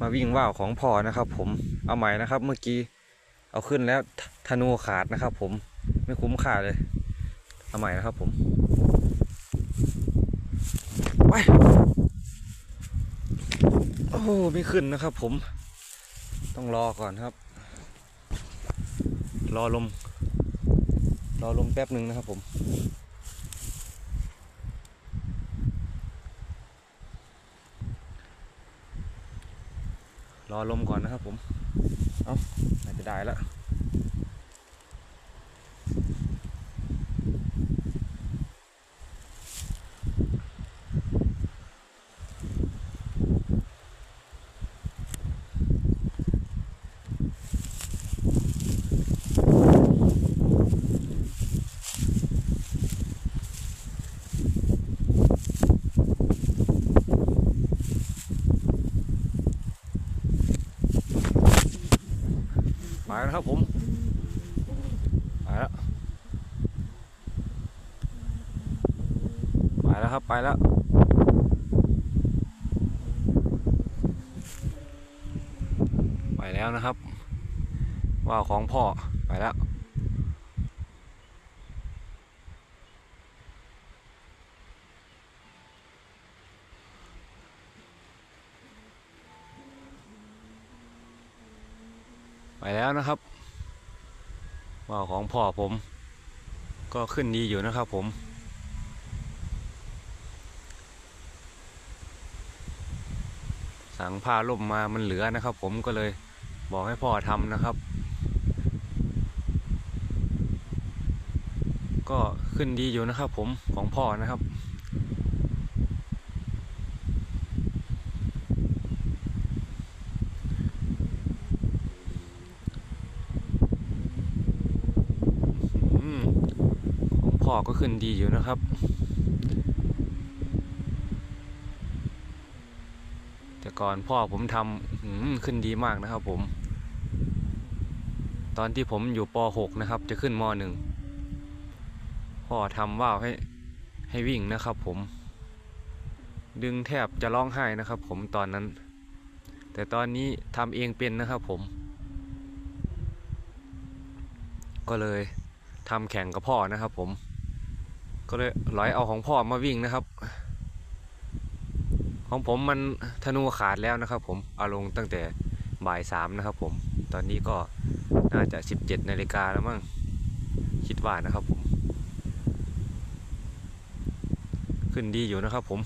มาวิ่งว่าวของพ่อนะครับ ผมเอาใหม่นะครับ เมื่อกี้เอาขึ้นแล้วธนูขาดนะครับ ผมไม่คุ้มค่าเลย เอาใหม่นะครับ ผมไปโอ้ไม่ขึ้นนะครับ ผมต้องรอก่อนครับ รอลมรอลมแป๊บหนึ่งนะครับผม รอลมก่อนนะครับผม เอ้าน่าจะได้แล้ว ไปแล้วครับผมไปแล้ว ไปแล้วครับไปแล้วไปแล้วนะครับ ว่าวของพ่อไปแล้ว ไปแล้วนะครับว่าวของพ่อผม ก็ขึ้นดีอยู่นะครับผม สั่งผ้าล่มมามันเหลือนะครับผมก็เลยบอกให้พ่อทำนะครับ ก็ขึ้นดีอยู่นะครับผมของพ่อนะครับ อืมของ พ่อก็ขึ้นดีอยู่นะครับ แต่ก่อนพ่อผมทำขึ้นดีมากนะครับผม ตอนที่ผมอยู่ป .6 นะครับ จะขึ้นม .1 พ่อทำว่าวให้ให้วิ่งนะครับผม ดึงแทบจะร้องไห้นะครับผมตอนนั้น แต่ตอนนี้ทำเองเป็นนะครับผม ก็เลยทำแข่งกับพ่อนะครับผม ก็เลยร้อยเอาของพ่อมาวิ่งนะครับ ของผมมันธนูขาดแล้วนะครับ ผมเอาลงตั้งแต่บ่ายสามนะครับผมตอนนี้ก็น่าจะสิบเจ็ดนาฬิกาแล้วมั้งคิดว่านะครับผม ขึ้นดีอยู่นะครับผม